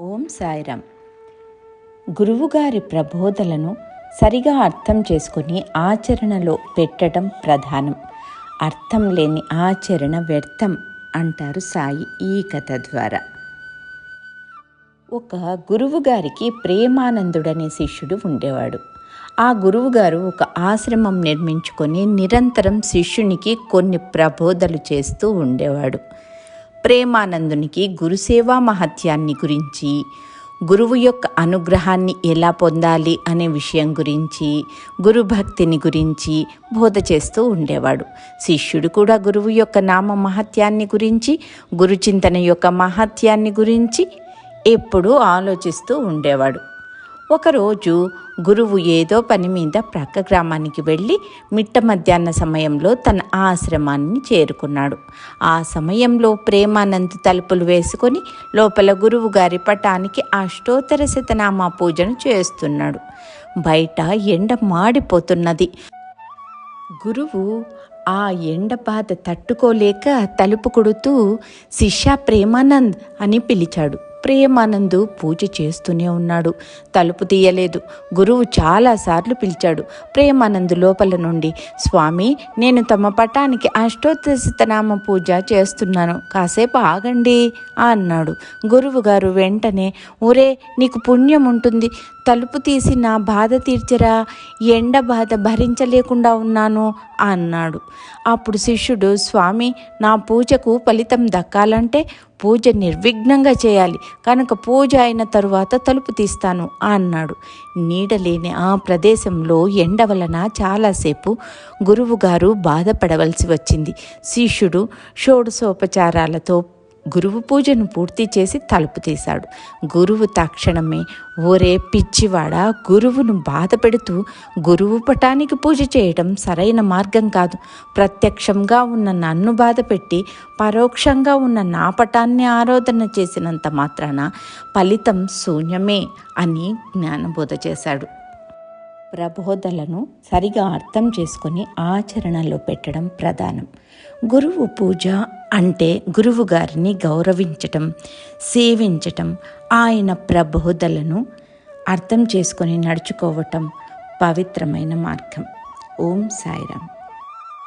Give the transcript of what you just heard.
ఓం సాయిరామ్. గురువుగారి ప్రబోధలను సరిగా అర్థం చేసుకుని ఆచరణలో పెట్టడం ప్రధానం. అర్థం లేని ఆచరణ వ్యర్థం అంటారు సాయి ఈ కథ ద్వారా. ఒక గురువుగారికి ప్రేమానందుడనే శిష్యుడు ఉండేవాడు. ఆ గురువుగారు ఒక ఆశ్రమం నిర్మించుకొని నిరంతరం శిష్యునికి కొన్ని ప్రబోధలు చేస్తూ ఉండేవాడు. ప్రేమానందునికి గురుసేవా మహత్యాన్ని గురించి గురువు యొక్క అనుగ్రహాన్ని ఎలా పొందాలి అనే విషయం గురించి గురుభక్తిని గురించి బోధ చేస్తూ ఉండేవాడు. శిష్యుడు కూడా గురువు యొక్క నామ మహత్యాన్ని గురించి గురుచింతన యొక్క మహత్యాన్ని గురించి ఎప్పుడూ ఆలోచిస్తూ ఉండేవాడు. ఒకరోజు గురువు ఏదో పని మీద ప్రక్క గ్రామానికి వెళ్ళి మిట్ట మధ్యాహ్న సమయంలో తన ఆశ్రమాన్ని చేరుకున్నాడు. ఆ సమయంలో ప్రేమానంద్ తలుపులు వేసుకొని లోపల గురువు గారి పటానికి అష్టోత్తర శతనామా పూజను చేస్తున్నాడు. బయట ఎండ మాడిపోతున్నది. గురువు ఆ ఎండ బాధ తట్టుకోలేక తలుపు కొడుతూ శిష్య ప్రేమానంద్ అని పిలిచాడు. ప్రేమానందు పూజ చేస్తూనే ఉన్నాడు. తలుపు తీయలేదు. గురువు చాలాసార్లు పిలిచాడు. ప్రేమానందు లోపల నుండి స్వామి నేను తమ పటానికి అష్టోత్తరశతనామ పూజ చేస్తున్నాను. కాసేపు ఆగండి అన్నాడు. గురువు గారు వెంటనే ఒరే నీకు పుణ్యం ఉంటుంది తలుపు తీసి నా బాధ తీర్చరా ఎండ బాధ భరించలేకుండా ఉన్నాను అన్నాడు. అప్పుడు శిష్యుడు స్వామి నా పూజకు ఫలితం దక్కాలంటే పూజ నిర్విఘ్నంగా చేయాలి. కనుక పూజ అయిన తరువాత తలుపు తీస్తాను అన్నాడు. నీడలేని ఆ ప్రదేశంలో ఎండ వలన చాలాసేపు గురువుగారు బాధపడవలసి వచ్చింది. శిష్యుడు షోడశోపచారాలతో గురువు పూజను పూర్తి చేసి తలుపు తీశాడు. గురువు తక్షణమే ఒరే పిచ్చివాడ గురువును బాధ పెడుతూ గురువు పటానికి పూజ చేయడం సరైన మార్గం కాదు. ప్రత్యక్షంగా ఉన్న నన్ను బాధ పెట్టి పరోక్షంగా ఉన్న నా పటాన్ని ఆరాధన చేసినంత మాత్రాన ఫలితం శూన్యమే అని జ్ఞానబోధ చేశాడు. ప్రబోధలను సరిగా అర్థం చేసుకొని ఆచరణలో పెట్టడం ప్రధానం. గురువు పూజ అంటే గురువు గారిని గౌరవించటం సేవించటం ఆయన ప్రబోధలను అర్థం చేసుకొని నడుచుకోవటం పవిత్రమైన మార్గం. ఓం సాయిరామ్.